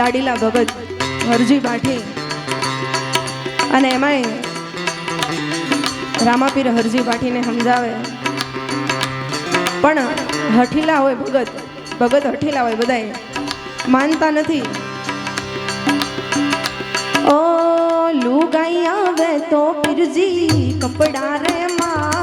લાડીલા ભગત હરજી બાઠી અને એમાંય રામાપીર હરજી બાઠીને સમજાવે. પણ હઠીલા હોય ભગત ભગત હઠીલા હોય બધાએ માનતા નથી. ઓ લુગાઈ આવે તો પીરજી, કપડા રે માં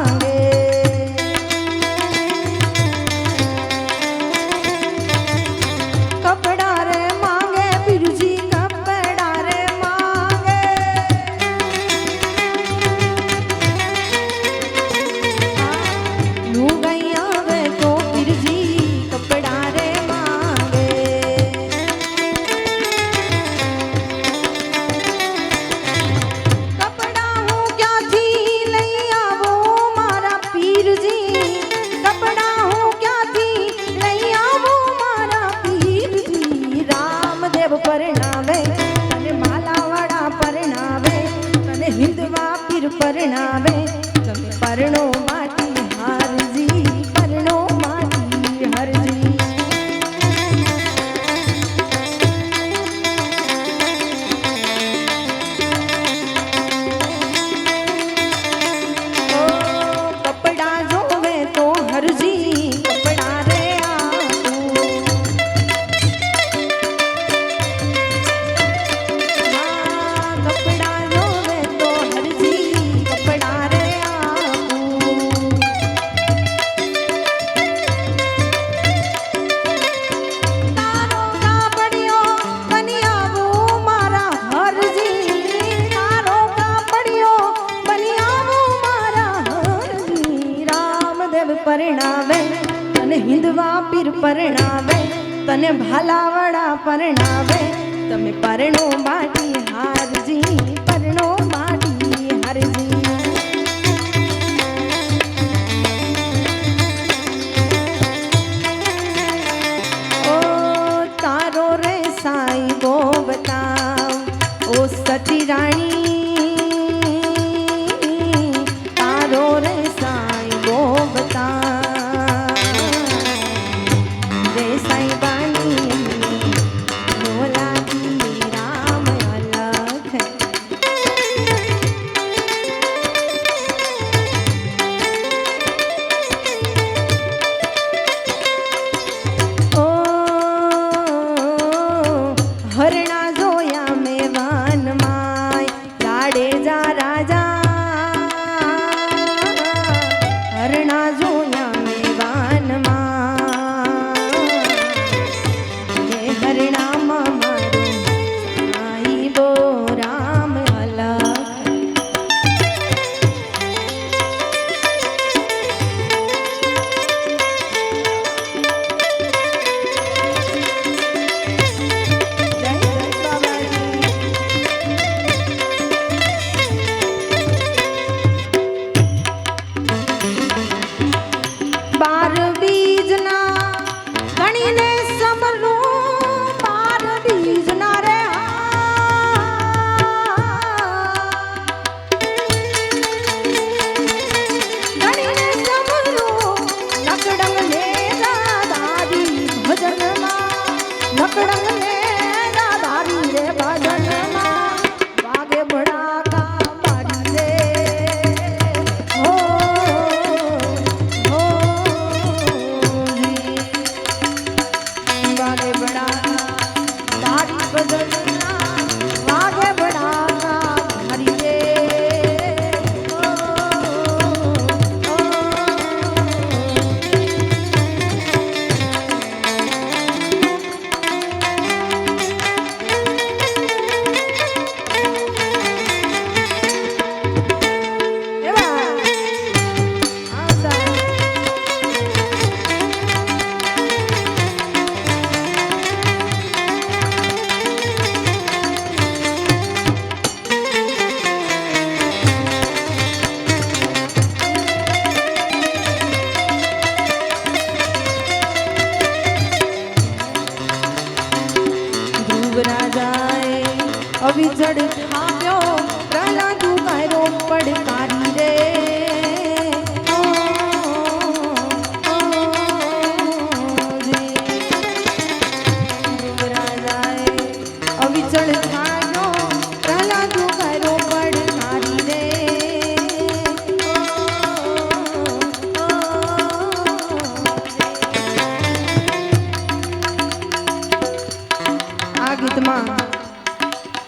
પરણાવે તને ભાલાવડા પરણાવે તમે પરણો બાટી વીજળી થામ્યો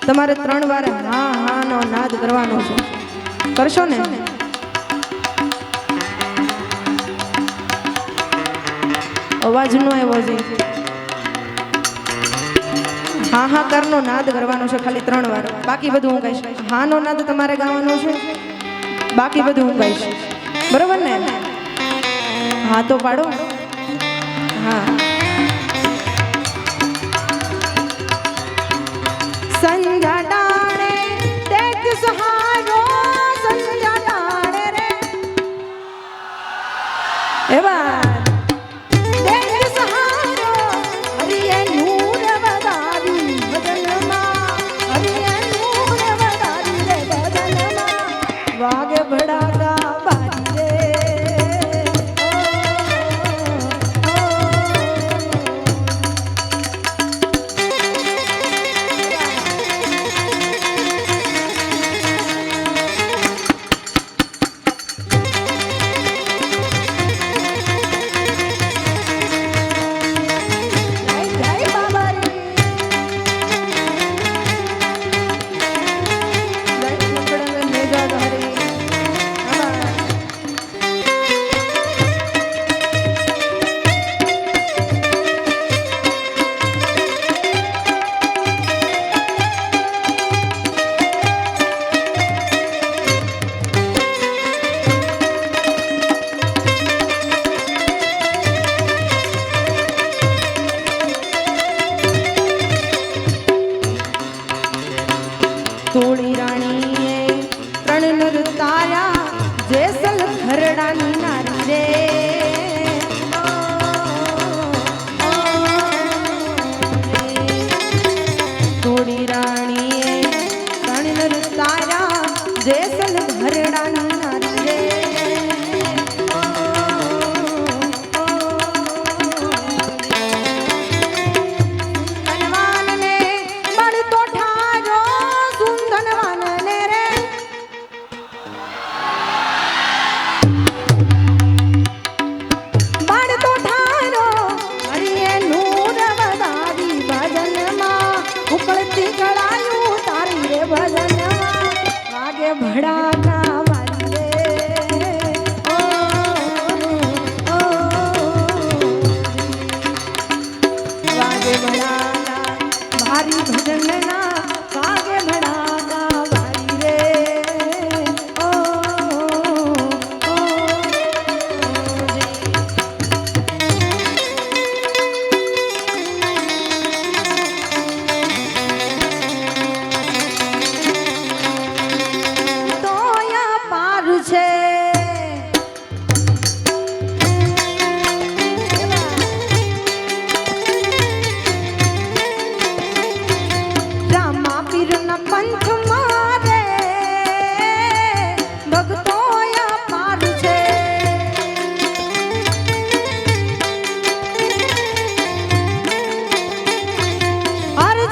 તમારે ત્રણ વાર હા હા, નો, નાદ કરવાનો છે. કરશો ને? અવાજ નો એવો છે. હા હા, કરનો, નાદ કરવાનો છે ખાલી ત્રણ વાર. બાકી બધું હું કહીશ. હા, નો, નાદ તમારે ગાવાનો છે? બાકી બધું હું કહીશ. બરોબર ને? હા, તો પાડો. હા.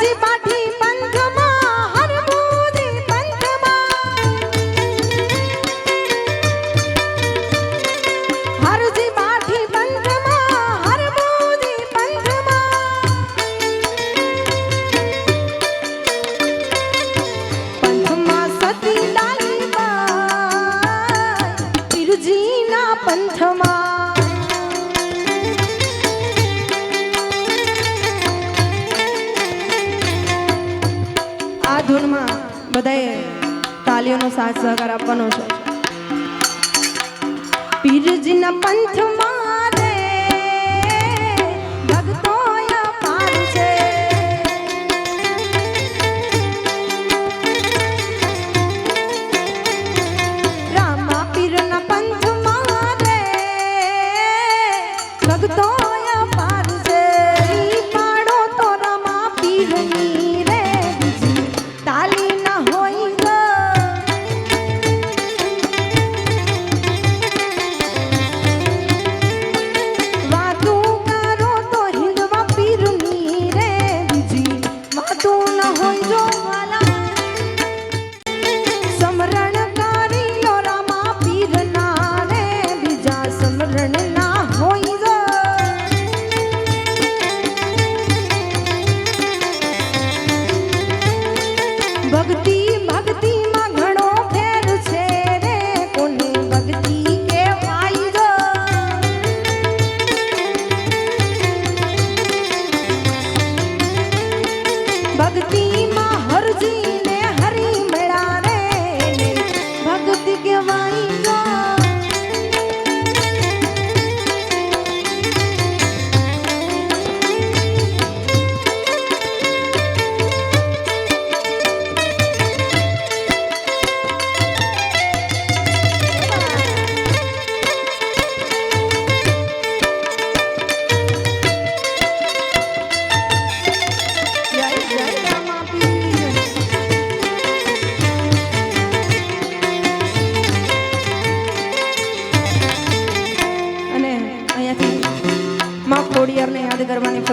বাজি বাজি સાથ સહકાર આપવાનો છે. પીરજીના પંથમાં Do you?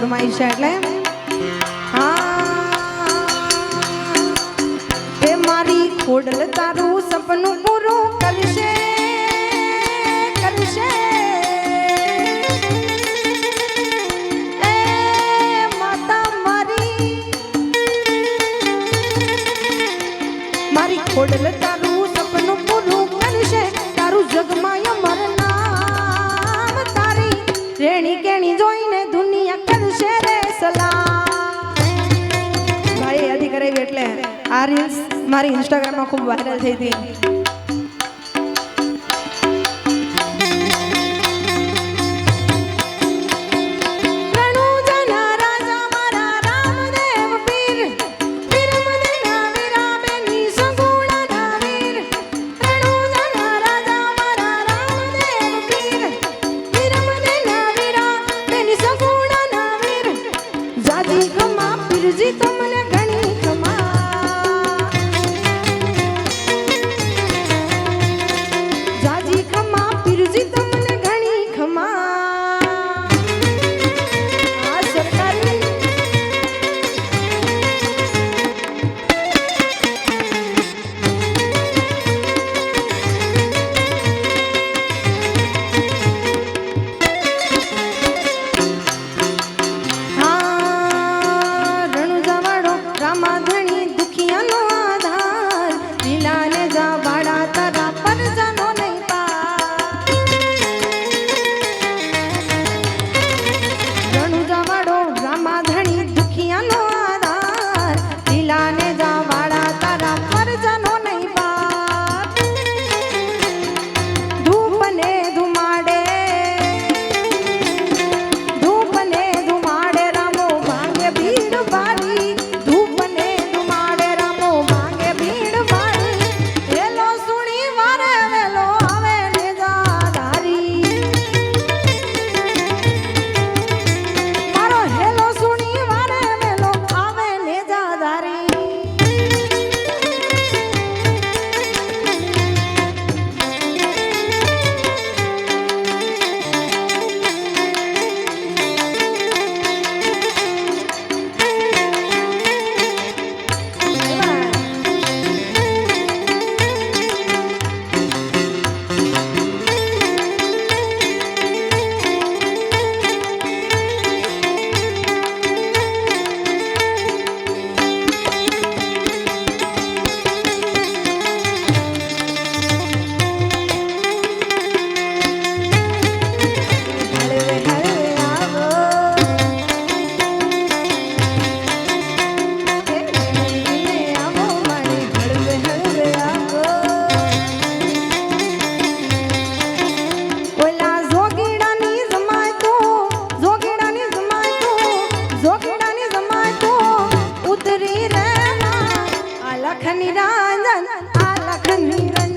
ફરમાઈ છે એટલે? હા. મારી ખોડલ તારું સપનું પૂરું કરશે કરશે. ખોડલ તારું સપનું પૂરું કરશે, તારું જગમાય મરનામ તારી રેણી કેણી જોઈ આ રીલ્સ મારી ઇન્સ્ટાગ્રામમાં ખૂબ વાયરલ થઈ હતી જી તમને निरंजन अलख निरंजन